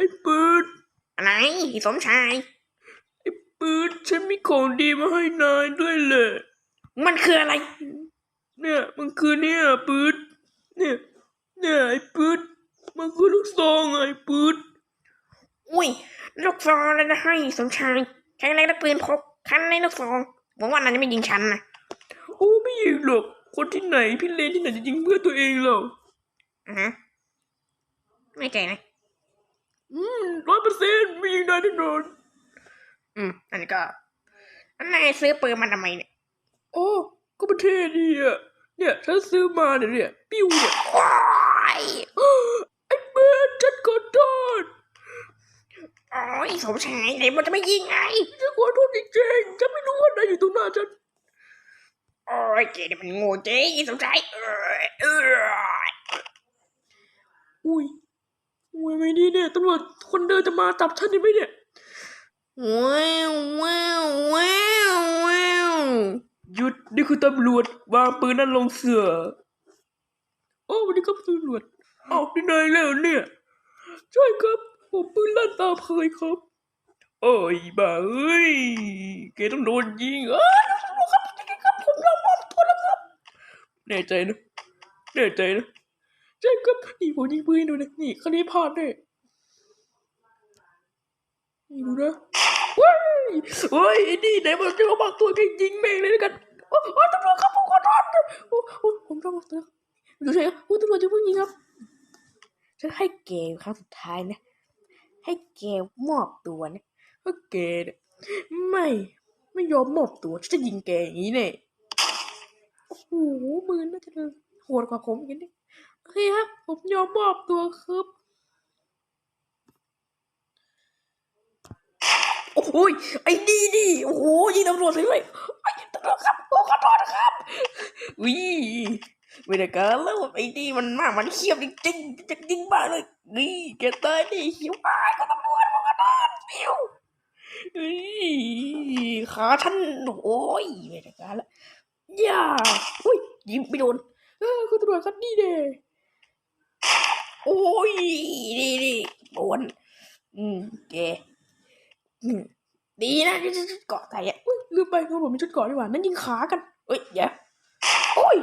อ้ปืดอะไรสมชายไอ้ปืดฉันมีของดีมาให้นายด้วยแหละมันคืออะไร เนี่ยมันคือเนี่ยปืดเนี่ยเนี่ยไอ้ปืดมันคือลูกซองไอ้ปืดอุ้ยลูกซองเลยนะให้สมชายใช้อะไรนักปืนพกคันในลูกซองหวังว่านั้นจะไม่ยิงฉันนะโอ้ไม่ยิงหรอกคนที่ไหนพี่เลนที่ไหนจะยิงเพื่อตัวเองหรอกอะฮะไม่ใจนะ อืมร้อยเปอร์เซ็นต์ไม่ยิงได้แน่นอนอืมนั่นก็อันนายซื้อปืนมาทำไมเนี่ยโอ้ก็ประเทศดีอะเนี่ยฉันซื้อมาเนี่ยเนี่ยปิ้วเนี่ยว้ายไอ้เบิร์ดฉันขอโทษโอ้ยสมชายไหนมันจะไม่ยิงไงฉันขอโทษจริงๆฉันไม่รู้ว่าอะไรอยู่ตรงหน้าฉันโอ้ยเจนี่มันโง่จริงสมชายเออเอออุ้ยอุ้ย ไม่ดีเนี่ยตำรวจคนเดินจะมาจับฉันได้ไหมเนี่ยว้าวว้าวว้าวว้าวหยุดนี่คือตำรวจวางปืนนั่นลงเสือโอ้วันนี้ครับตำรวจเอาที่ไหนแล้วเนี่ยใช่ครับ ผมปืนลั่นตามเคยครับ โอ้ยบ้าเอ้ยแกต้องโดนยิงเอ้ยตำรวจครับครับผมยอมมอบตัวแล้วครับแน่ใจนะแน่ใจนะ ใช่ครับนี่ผมยิงปืนให้ดูนะนี่คราวนี้พลาดแน่นี่ดูนะเว้ยเฮ้ยไอ้นี่ไหนมันจะมาบังตัวแกยิงแม่งเลยแล้วกันโอ้โอ้ตำรวจครับผมขอโทษโอ้โอ้ผมต้องมาตัวอยู่เฉยๆโอ้ตำรวจจะเพิ่งยิงครับฉันให้แกครั้งสุดท้ายนะ ให้แกมอบตัวนะถ้าแกเนี่ยไม่ไม่ยอมมอบตัวฉันจะยิงแกอย่างนี้แน่โอ้โหมือน่าจะ โหดกว่าผมอีกนิดโอเคครับ ผมยอมมอบตัวครับโอ้ยไอ้ดีดีโอ้โหยิงตำรวจเลยไอ้ตำรวจครับโอ้ขอโทษนะครับวิไม่ได้การแล้วไอ้ดีมันมากมันเขี้ยวจริงๆจะยิงบ้าเลยนี่แกตายดิหิวตายก็ตำรวจมันก็โดนปิ้วเฮ้ยขาฉันโอ้ยไม่ได้การละอย่าอุ้ยยิงไม่โดน เออคุณตำรวจครับนี่เด้โอ้ยนี่นี่โดนอืมแกอืมดีนะที่ฉันเกาะไก่อะอุ้ยลืมไปคือผมมีชุดเกาะดีกว่านั่นยิงขากันเอ้ยอย่าโอ้ย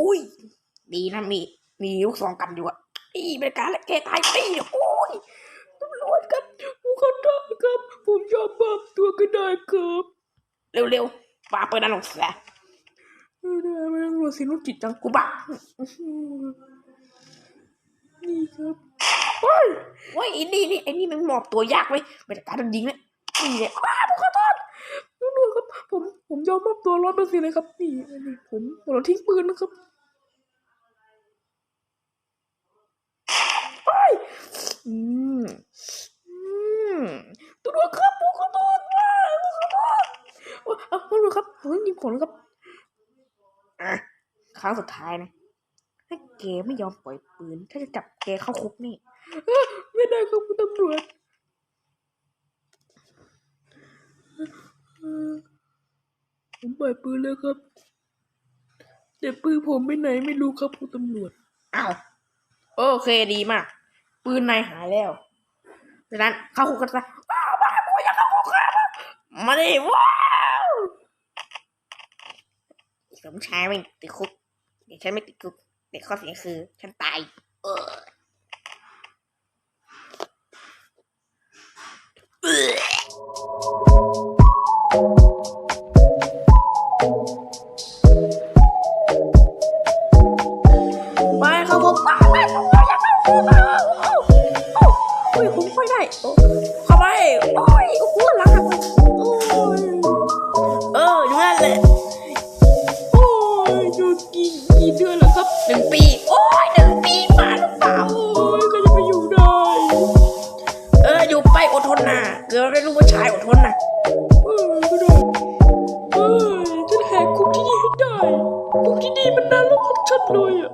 อุ้ยดีนะมีมีลูกซองกันอยู่อะอีไม่ได้การละแกตายไปโอ้ยตำรวจครับผมขอโทษครับ ผมยอมมอบตัวก็ได้ครับ เร็วๆปาเปิดนั่นลงเสียไม่ได้ ไม่ต้องรู้สิลูกจิตจังกูบ้านี่ครับเฮ้ยเว้ยไอ้นี่นี่ไอ้นี่มันหมอบตัวยากเว้ยไม่ได้การโดนยิงเลยนี่เนี่ยอ้าผมขอโทษตำรวจครับ ผมผมยอมมอบตัวร้อยเปอร์เซ็นต์เลยครับ นี่นี่ผมผมทิ้งปืนนะครับเฮ้ยอืมอืมตำรวจครับผมขอโทษนะผมขอโทษเอ้าตำรวจครับผมยิงผมแล้วครับอะ ครั้งสุดท้ายนะถ้าแกไม่ยอมปล่อยปืน ถ้าจะจับแกเข้าคุกนี่ไม่ได้ครับคุณตำรวจเอ่อผมปล่อยปืนแล้วครับ แต่ปืนผมไปไหนไม่รู้ครับคุณตำรวจอ้าวโอเคดีมาก ปืนนายหายแล้วดังนั้นเข้าคุกกันซะว้าวมากูอยากเข้าคุกครับมาดิว้าวสมชายไม่ติดคุก เดี๋ยวฉันไม่ติดคุกเด็กข้อเสียคือ ฉันตาย เออเออไปครับผมไปไปผมอยาเข้าคุกอะโอ้โอ้โอ้ยผมไปได้โอ้เข้าไปโอ้ยโอ้โหหลังหัก กี่กี่เดือนแล้วครับหนึ่งปี โอ้ยหนึ่งปีมาหรือเปล่าโอ้ยก็จะไปอยู่ได้ เอออยู่ไปอดทนนะเดี๋ยวได้รู้ว่าชายอดทนนะเออก็ได้เออจะแหกคุกที่นี่ให้ได้คุกที่นี่มันนรกของฉันเลยอะ